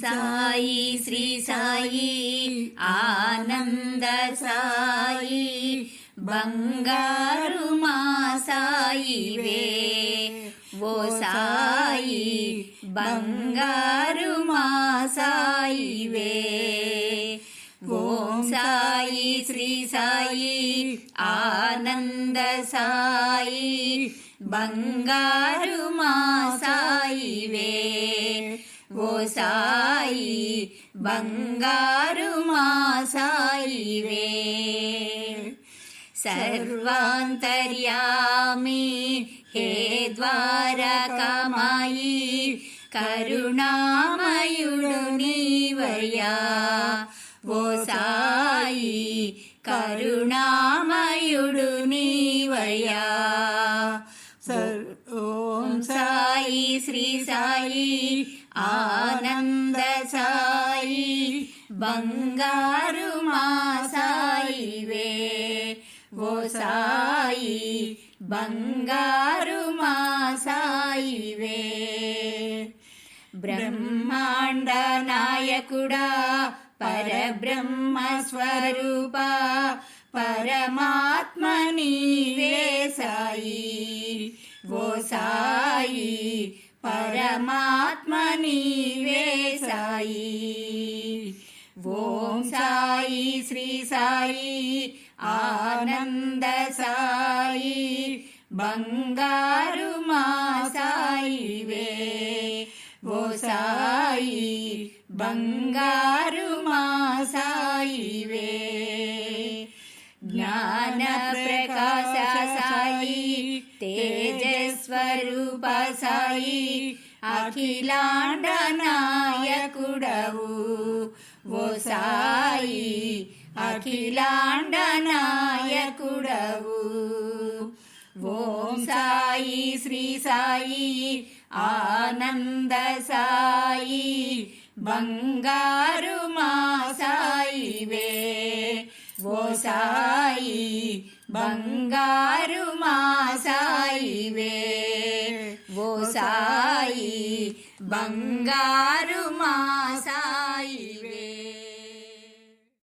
సాయి శ్రీ సాయి ఆనంద సాయి బంగారు మా సాయివే. ఓ సాయి బంగారు మా సాయివే. ఓం సాయి శ్రీ సాయి ఆనంద సాయి బంగారు మా సాయివే. ఓ సాయి బంగారు మా సాయివే సర్వాంతర్యామి హే ద్వారకమాయి కరుణామయుడు నీవయ్యా. ఓ సాయి కరుణామయుడు నీవయ్యా. సాయి ఆనంద సాయి బంగారు మా సాయివే ఓ సాయి బంగారు మా సాయివే బ్రహ్మాండ నాయకుడా పరబ్రహ్మ స్వరూప పరమాత్మ నీవే సాయి ఓ సాయి परमात्मनि वे साई ॐ साई श्री साई आनन्द साई बङ्गारु मासाई वे। वो साई बङ्गारु मासाई वे। ज्ञानप्रकाश साई ते స్వరూప సాయి అఖిలాండ నాయకుడవు ఓ సాయి అఖిలాండ నాయకుడవు ఓం సాయి శ్రీ సాయి ఆనంద సాయి బంగారు మా సాయివే. ఓ సాయి బంగారు మా సాయి బంగారు మాసాయి